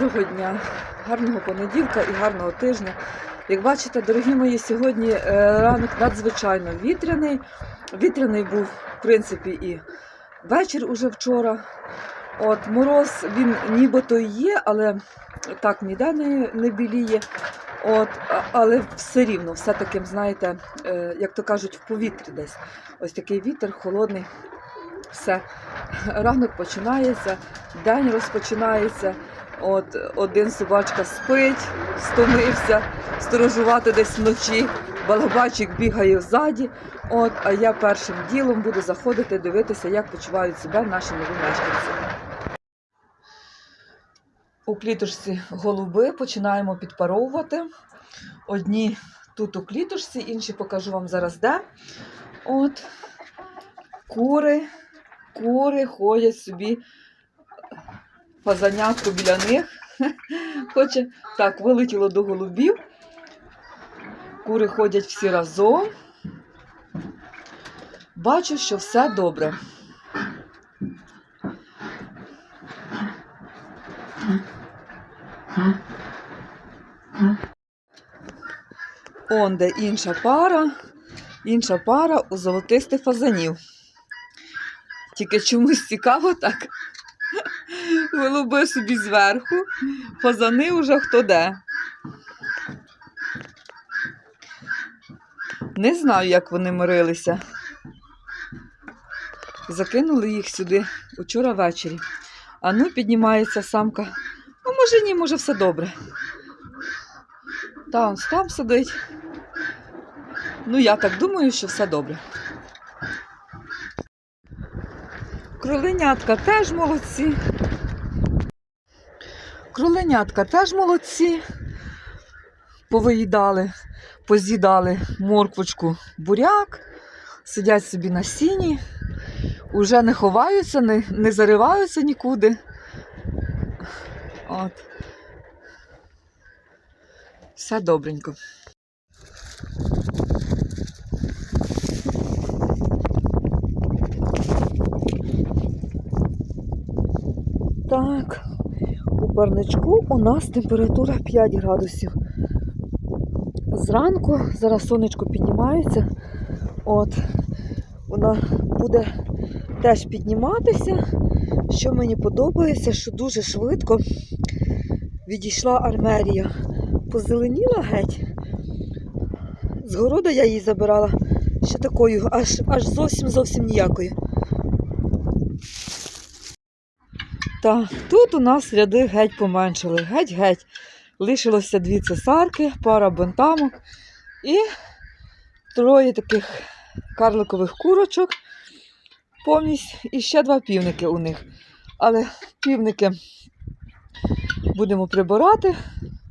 Доброго дня, гарного понеділка і гарного тижня. Як бачите, дорогі мої, сьогодні е, ранок надзвичайно вітряний. Вітряний був, в принципі, і вечір уже вчора. От мороз він нібито є, але так ніде не, не біліє. От, але все рівно, все таким, знаєте, е, як то кажуть, в повітрі десь. Ось такий вітер холодний. Все. Ранок починається, день розпочинається. От один собачка спить, стомився, сторожувати десь вночі, балабачик бігає ззаді. От, а я першим ділом буду заходити дивитися, як почувають себе наші нові мешканці. У клітушці голуби починаємо підпаровувати. Одні тут у клітушці, інші покажу вам зараз де. От кури, кури ходять собі фазанятко біля них. Хоче. Так, вилетіло до голубів. Кури ходять всі разом. Бачу, що все добре. Он де інша пара, інша пара у золотистих фазанів. Тільки чомусь цікаво так. Голуби собі зверху, фазани вже хто де. Не знаю, як вони мирилися. Закинули їх сюди учора ввечері. А ну піднімається самка. Ну, може ні, може все добре. Там, там сидить. Ну, я так думаю, що все добре. Кроленятка теж молодці. Кроленятка теж молодці. Повиїдали, поз'їдали морквочку буряк, сидять собі на сіні, уже не ховаються, не, не зариваються нікуди. От. Все добренько. Так, парничку у нас температура 5 градусів. Зранку, зараз сонечко піднімається. От, вона буде теж підніматися. Що мені подобається, що дуже швидко відійшла армерія. Позеленіла геть. З города я її забирала ще такою, аж, аж зовсім зовсім ніякою. Так, тут у нас ряди геть поменшили. Геть-геть. Лишилося дві цесарки, пара бентамок і троє таких карликових курочок помість і ще два півники у них. Але півники будемо прибирати,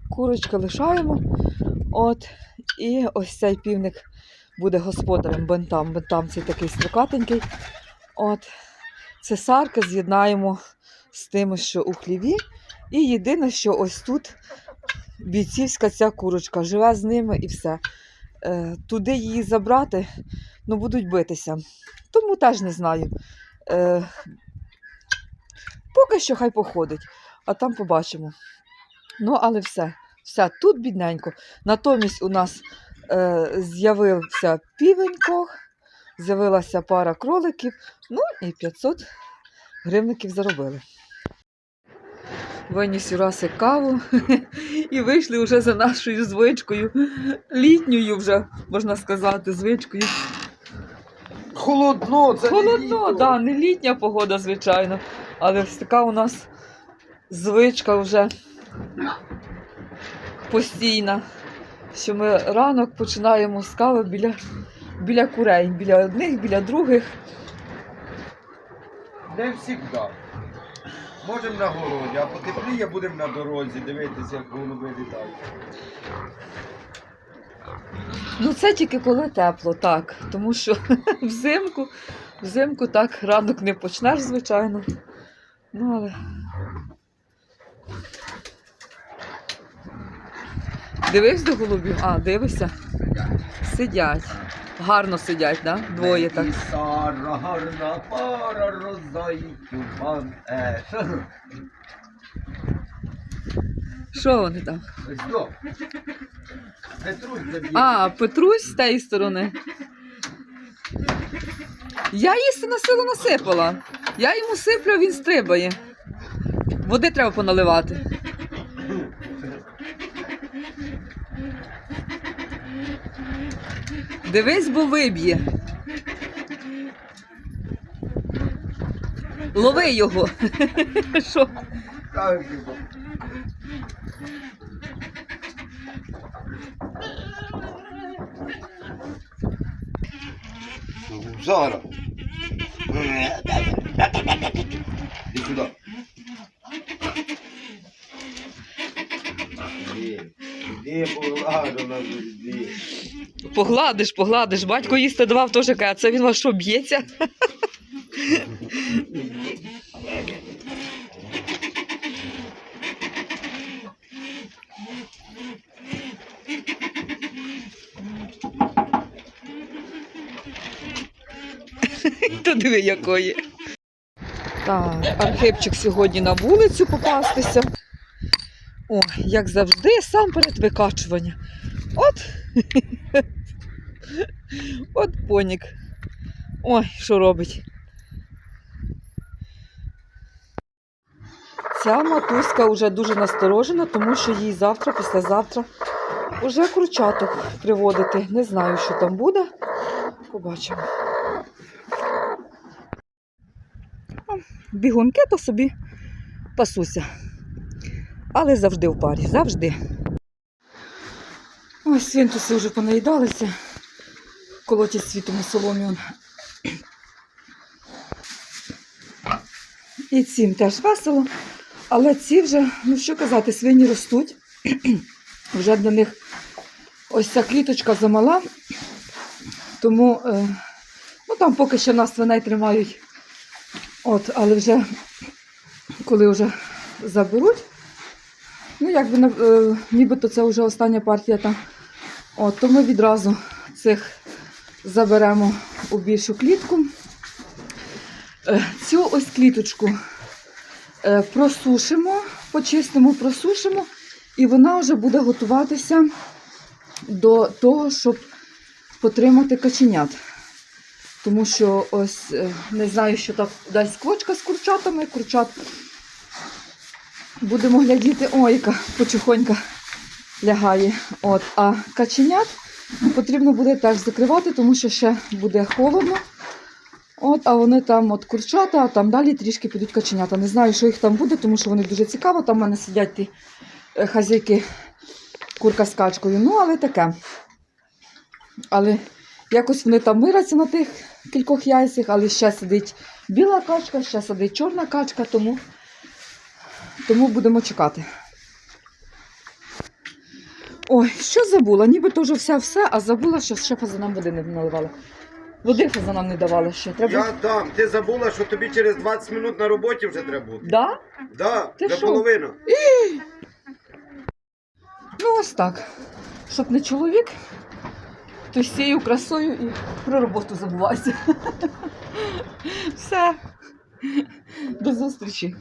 курочка лишаємо. От, і ось цей півник буде господарем бентам. Бентам цей такий строкатенький. От, цесарки з'єднаємо з тими, що у хліві. І єдине, що ось тут бійцівська ця курочка живе з ними і все. Е, туди її забрати, ну будуть битися. Тому теж не знаю. Е, поки що хай походить, а там побачимо. Ну, але все, все, тут бідненько. Натомість у нас е, з'явився півенько, з'явилася пара кроликів, ну і 500 гривників заробили. Виніс Юрасик каву і вийшли вже за нашою звичкою, літньою вже, можна сказати, звичкою. Холодно, це не Холодно, літо. да, не літня погода, звичайно. Але ось така у нас звичка вже постійна, що ми ранок починаємо з кави біля, біля курей, біля одних, біля других. Не завжди. Можемо на городі, а потепліє будемо на дорозі, дивитися, як голуби літають. Ну, це тільки коли тепло, так. Тому що взимку, взимку так ранок не почнеш, звичайно. Ну, але. Дивись до голубів? А, дивишся? Сидять. Гарно сидять? Да? Двоє так. Сара, гарна пара, роздають тюбан. Е, що? Що вони там? Ось до. Петрусь заб'є. А, Петрусь з тієї сторони. Я їсти на силу насипала. Я йому сиплю, він стрибає. Води треба поналивати. Дивись, бо виб'є. Лови його. Що? Зараз. Іди сюди. Іди, іди. Погладиш, погладиш. Батько їсти давав теж каже, а це він вас що б'ється? То диви якої. Так, Архипчик сьогодні на вулицю попастися. О, як завжди, сам перед викачування. От. От понік. Ой, що робить. Ця матуська вже дуже насторожена, тому що їй завтра, післязавтра вже курчаток приводити. Не знаю, що там буде. Побачимо. Бігунки то собі пасуся. Але завжди в парі, завжди. Ось свинтуси вже понаїдалися. Колотять світом у соломі. І цим теж весело. Але ці вже, ну що казати, свині ростуть. вже для них ось ця кліточка замала. Тому е, ну, там поки що нас свиней тримають. От, але вже коли вже заберуть, ну якби е, нібито це вже остання партія там. От, то ми відразу цих заберемо у більшу клітку. Е, Цю ось кліточку е, просушимо, почистимо, просушимо, і вона вже буде готуватися до того, щоб потримати каченят. Тому що ось е, не знаю, що так дасть квочка з курчатами. Курчат будемо глядіти. Ой, яка почухонька лягає. От, а каченят потрібно буде теж закривати, тому що ще буде холодно. От, а вони там от курчата, а там далі трішки підуть каченята. Не знаю, що їх там буде, тому що вони дуже цікаво. Там в мене сидять ті е, хазяйки курка з качкою. Ну, але таке. Але якось вони там миряться на тих кількох яйцях, але ще сидить біла качка, ще сидить чорна качка, тому, тому будемо чекати. Ой, що забула? Нібито вже все все, а забула, що ще фазанам води не наливала. Води фазанам не давали ще. Треба. Я дам. Ти забула, що тобі через 20 минут на роботі вже треба бути. Да? Да, Ти що? половину. Ну, ось так. Щоб не чоловік, то з цією красою і про роботу забувайся. Все. До зустрічі.